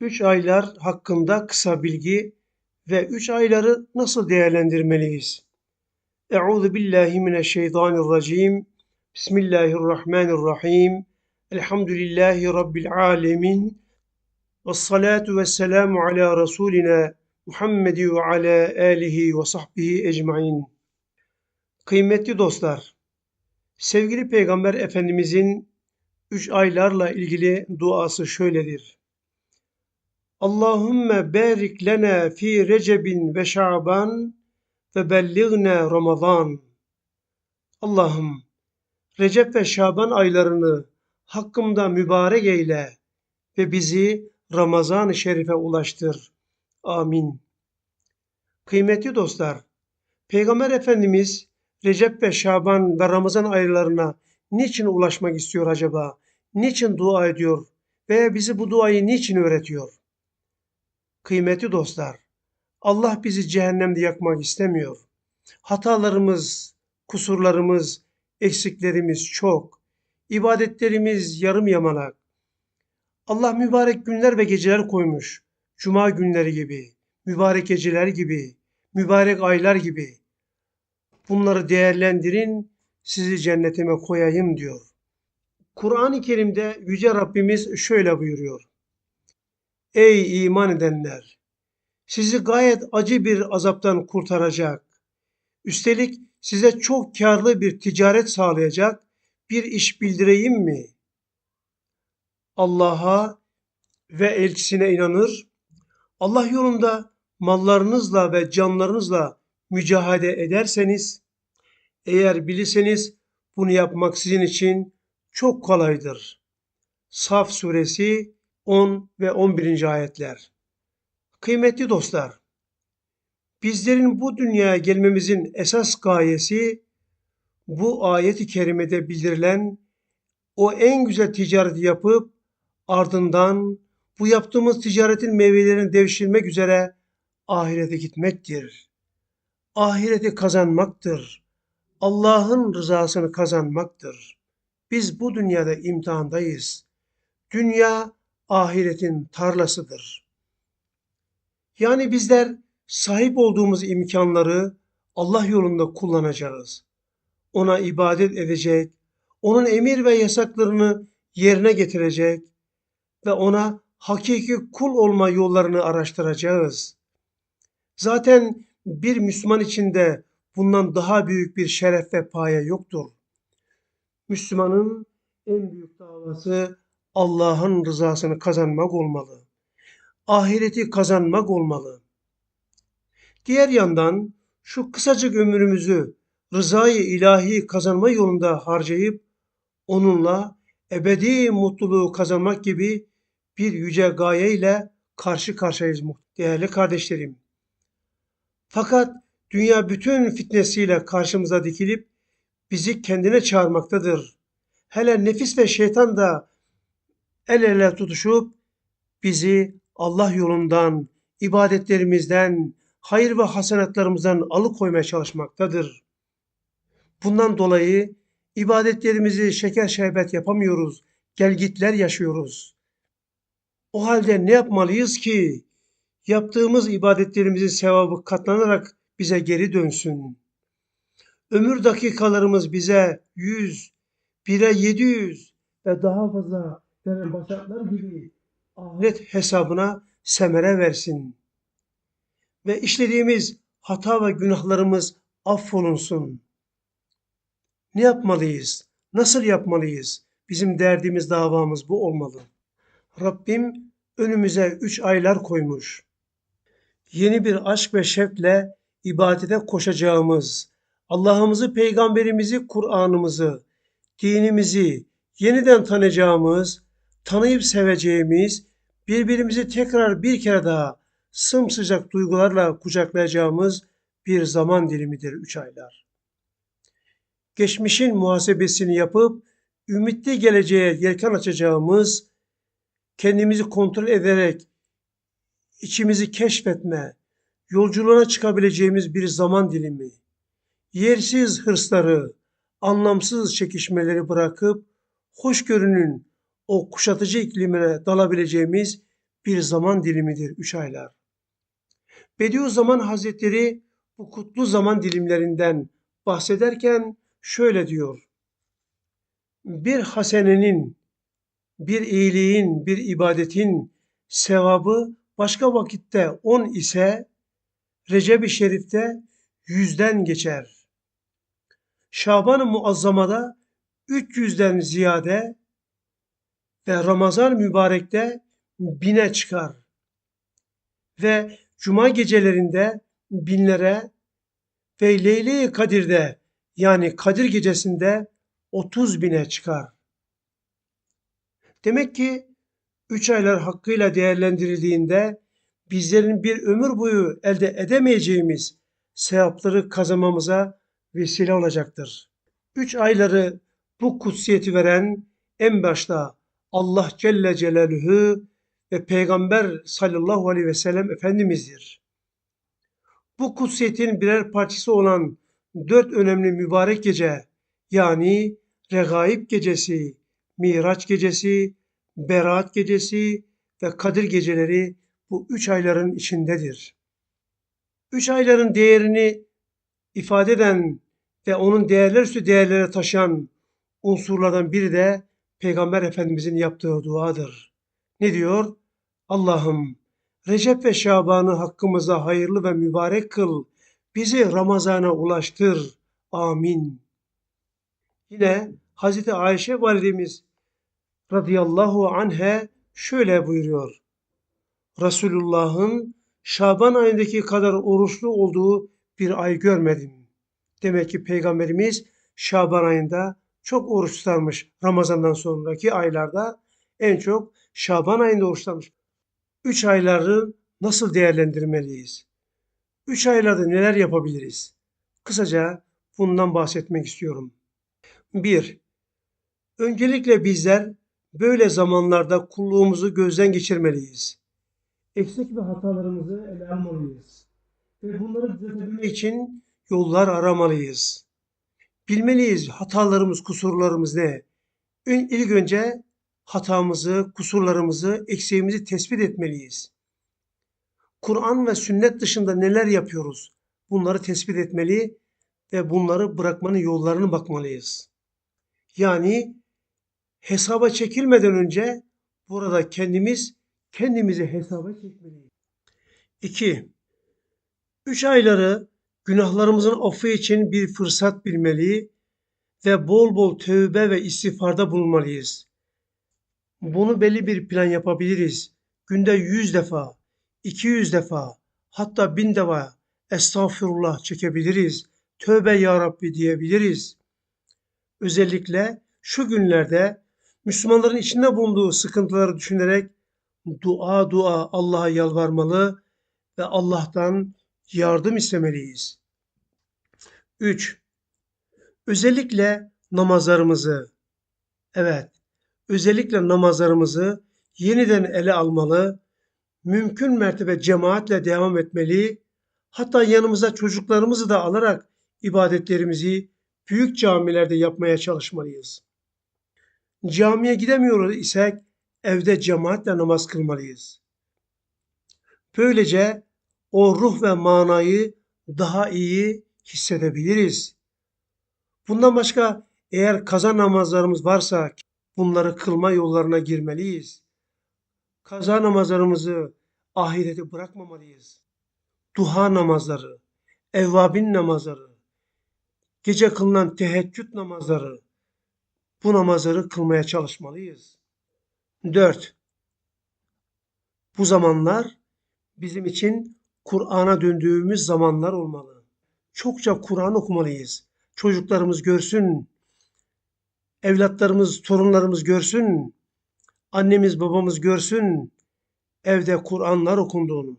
Üç aylar hakkında kısa bilgi ve üç ayları nasıl değerlendirmeliyiz? Euzu billahi mineşşeytanirracim. Bismillahirrahmanirrahim. Elhamdülillahi rabbil alamin. Ves salatu vesselamu ala rasulina Muhammedi ve ala alihi ve sahbihi ecmaîn. Kıymetli dostlar, sevgili Peygamber Efendimizin üç aylarla ilgili duası şöyledir. Allahümme barik lena fi recebin ve şaban ve bellighna ramazan. Allah'ım Recep ve Şaban aylarını hakkımda mübarek eyle ve bizi Ramazan-ı Şerif'e ulaştır. Amin. Kıymetli dostlar, Peygamber Efendimiz Recep ve Şaban ve Ramazan aylarına niçin ulaşmak istiyor acaba? Niçin dua ediyor? Veya bizi bu duayı niçin öğretiyor? Kıymetli dostlar, Allah bizi cehennemde yakmak istemiyor. Hatalarımız, kusurlarımız, eksiklerimiz çok. İbadetlerimiz yarım yamalak. Allah mübarek günler ve geceler koymuş. Cuma günleri gibi, mübarek geceler gibi, mübarek aylar gibi. Bunları değerlendirin, sizi cennetime koyayım diyor. Kur'an-ı Kerim'de Yüce Rabbimiz şöyle buyuruyor. Ey iman edenler! Sizi gayet acı bir azaptan kurtaracak. Üstelik size çok karlı bir ticaret sağlayacak bir iş bildireyim mi? Allah'a ve elçisine inanır, Allah yolunda mallarınızla ve canlarınızla mücahede ederseniz, eğer bilirseniz bunu yapmak sizin için çok kolaydır. Saf suresi 10 ve 11. ayetler. Kıymetli dostlar, bizlerin bu dünyaya gelmemizin esas gayesi bu ayet-i kerimede bildirilen o en güzel ticareti yapıp ardından bu yaptığımız ticaretin meyvelerini devşirmek üzere ahirete gitmektir. Ahireti kazanmaktır. Allah'ın rızasını kazanmaktır. Biz bu dünyada imtihandayız. Dünya ahiretin tarlasıdır. Yani bizler sahip olduğumuz imkanları Allah yolunda kullanacağız. Ona ibadet edecek, onun emir ve yasaklarını yerine getirecek ve ona hakiki kul olma yollarını araştıracağız. Zaten bir Müslüman içinde bundan daha büyük bir şeref ve paye yoktur. Müslümanın en büyük davası Allah'ın rızasını kazanmak olmalı. Ahireti kazanmak olmalı. Diğer yandan şu kısacık ömrümüzü rızayı ilahi kazanma yolunda harcayıp onunla ebedi mutluluğu kazanmak gibi bir yüce gaye ile karşı karşıyayız değerli kardeşlerim. Fakat dünya bütün fitnesiyle karşımıza dikilip bizi kendine çağırmaktadır. Hele nefis ve şeytan da el ele tutuşup bizi Allah yolundan, ibadetlerimizden, hayır ve hasenatlarımızdan alıkoymaya çalışmaktadır. Bundan dolayı ibadetlerimizi şeker şerbet yapamıyoruz, gelgitler yaşıyoruz. O halde ne yapmalıyız ki yaptığımız ibadetlerimizin sevabı katlanarak bize geri dönsün? Ömür dakikalarımız bize 100, 1'e 700 ve daha fazla veren başaklar gibi ahiret hesabına semere versin. Ve işlediğimiz hata ve günahlarımız affolunsun. Ne yapmalıyız? Nasıl yapmalıyız? Bizim derdimiz, davamız bu olmalı. Rabbim önümüze üç aylar koymuş. Yeni bir aşk ve şevkle ibadete koşacağımız, Allah'ımızı, peygamberimizi, Kur'an'ımızı, dinimizi yeniden tanıyacağımız, tanıyıp seveceğimiz, birbirimizi tekrar bir kere daha sımsıcak duygularla kucaklayacağımız bir zaman dilimidir üç aylar. Geçmişin muhasebesini yapıp ümitli geleceğe yelken açacağımız, kendimizi kontrol ederek içimizi keşfetme, yolculuğuna çıkabileceğimiz bir zaman dilimi. Yersiz hırsları, anlamsız çekişmeleri bırakıp hoşgörünün o kuşatıcı iklimine dalabileceğimiz bir zaman dilimidir üç aylar. Bediüzzaman Hazretleri bu kutlu zaman dilimlerinden bahsederken şöyle diyor. Bir hasenenin, bir iyiliğin, bir ibadetin sevabı başka vakitte on ise Recep-i Şerif'te yüzden geçer. Şaban-ı Muazzama'da 300'den ziyade ve Ramazan mübarekte bine çıkar. Ve cuma gecelerinde binlere ve Leyle-i Kadir'de yani Kadir gecesinde 30 bine çıkar. Demek ki üç aylar hakkıyla değerlendirildiğinde bizlerin bir ömür boyu elde edemeyeceğimiz sevapları kazanmamıza vesile olacaktır. Üç ayları bu kutsiyeti veren en başta Allah Celle Celaluhu ve Peygamber sallallahu aleyhi ve sellem Efendimiz'dir. Bu kutsiyetin birer parçası olan dört önemli mübarek gece yani Regaib gecesi, Miraç gecesi, Berat gecesi ve Kadir geceleri bu üç ayların içindedir. Üç ayların değerini ifade eden ve onun değerler üstü değerlere taşıyan unsurlardan biri de Peygamber Efendimizin yaptığı duadır. Ne diyor? Allah'ım Recep ve Şaban'ı hakkımıza hayırlı ve mübarek kıl. Bizi Ramazan'a ulaştır. Amin. Yine Hazreti Ayşe validemiz radıyallahu anhe şöyle buyuruyor. Resulullah'ın Şaban ayındaki kadar oruçlu olduğu bir ay görmedim. Demek ki Peygamberimiz Şaban ayında çok oruç tutarmış. Ramazan'dan sonraki aylarda en çok Şaban ayında oruç tutarmış. Üç ayları nasıl değerlendirmeliyiz? Üç aylarda neler yapabiliriz? Kısaca bundan bahsetmek istiyorum. 1. Öncelikle bizler böyle zamanlarda kulluğumuzu gözden geçirmeliyiz. Eksik ve hatalarımızı ele almalıyız. Ve bunları düzeltebilmek için yollar aramalıyız. Bilmeliyiz hatalarımız, kusurlarımız ne? İlk önce hatamızı, kusurlarımızı, eksiğimizi tespit etmeliyiz. Kur'an ve sünnet dışında neler yapıyoruz? Bunları tespit etmeli ve bunları bırakmanın yollarını bakmalıyız. Yani hesaba çekilmeden önce burada kendimiz kendimizi hesaba çekmeliyiz. 2. Üç ayları günahlarımızın affı için bir fırsat bilmeli ve bol bol tövbe ve istiğfarda bulunmalıyız. Bunu belli bir plan yapabiliriz. Günde 100 defa, 200 defa, hatta bin defa estağfurullah çekebiliriz. Tövbe ya Rabbi diyebiliriz. Özellikle şu günlerde Müslümanların içinde bulunduğu sıkıntıları düşünerek dua dua Allah'a yalvarmalı ve Allah'tan yardım istemeliyiz. 3. Özellikle namazlarımızı evet özellikle namazlarımızı yeniden ele almalı, mümkün mertebe cemaatle devam etmeli, hatta yanımıza çocuklarımızı da alarak ibadetlerimizi büyük camilerde yapmaya çalışmalıyız. Camiye gidemiyoruz isek evde cemaatle namaz kılmalıyız. Böylece o ruh ve manayı daha iyi hissedebiliriz. Bundan başka eğer kaza namazlarımız varsa bunları kılma yollarına girmeliyiz. Kaza namazlarımızı ahirete bırakmamalıyız. Duha namazları, evvabin namazları, gece kılınan teheccüd namazları, bu namazları kılmaya çalışmalıyız. 4. Bu zamanlar bizim için Kur'an'a döndüğümüz zamanlar olmalı. Çokça Kur'an okumalıyız. Çocuklarımız görsün, evlatlarımız, torunlarımız görsün, annemiz, babamız görsün evde Kur'anlar okunduğunu.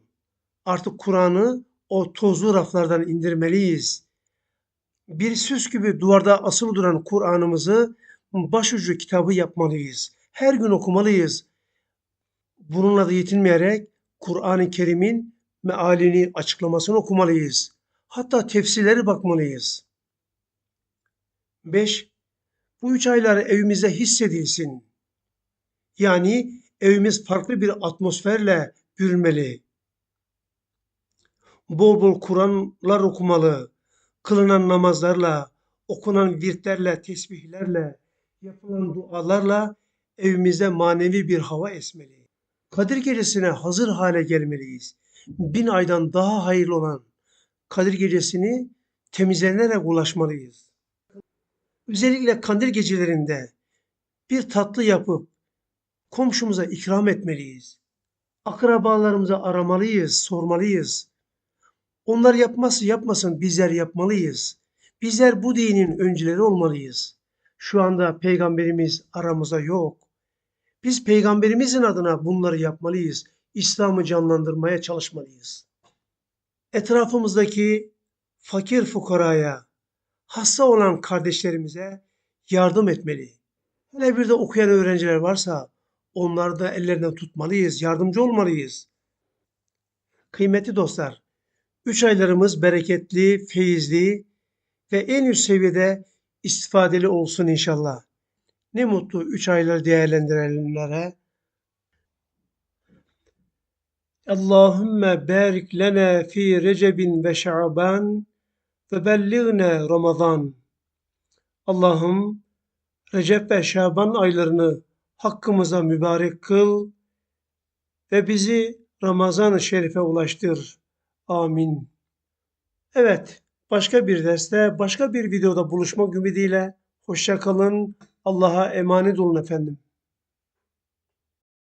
Artık Kur'an'ı o tozlu raflardan indirmeliyiz. Bir süs gibi duvarda asılı duran Kur'an'ımızı başucu kitabı yapmalıyız. Her gün okumalıyız. Bununla da yetinmeyerek Kur'an-ı Kerim'in mealini, açıklamasını okumalıyız. Hatta tefsirleri bakmalıyız. 5. Bu üç aylar evimizde hissedilsin. Yani evimiz farklı bir atmosferle bürünmeli. Bol bol Kur'anlar okumalı, kılınan namazlarla, okunan virtlerle, tesbihlerle, yapılan dualarla evimize manevi bir hava esmeli. Kadir gecesine hazır hale gelmeliyiz. Bin aydan daha hayırlı olan Kadir gecesini temizlenerek ulaşmalıyız. Özellikle kandil gecelerinde bir tatlı yapıp komşumuza ikram etmeliyiz. Akrabalarımızı aramalıyız, sormalıyız. Onlar yapması yapmasın bizler yapmalıyız. Bizler bu dinin öncüleri olmalıyız. Şu anda peygamberimiz aramızda yok. Biz peygamberimizin adına bunları yapmalıyız. İslam'ı canlandırmaya çalışmalıyız. Etrafımızdaki fakir fukaraya, hasta olan kardeşlerimize yardım etmeli. Hele bir de okuyan öğrenciler varsa onları da ellerinden tutmalıyız, yardımcı olmalıyız. Kıymetli dostlar, üç aylarımız bereketli, feyizli ve en üst seviyede istifadeli olsun inşallah. Ne mutlu üç ayları değerlendirenlere. Allahümme barik lena fi recebin ve şaban ve belligne ramazan. Allah'ım Recep ve Şaban aylarını hakkımıza mübarek kıl ve bizi Ramazan-ı Şerif'e ulaştır. Amin. Evet, başka bir derste, başka bir videoda buluşmak ümidiyle hoşça kalın. Allah'a emanet olun efendim.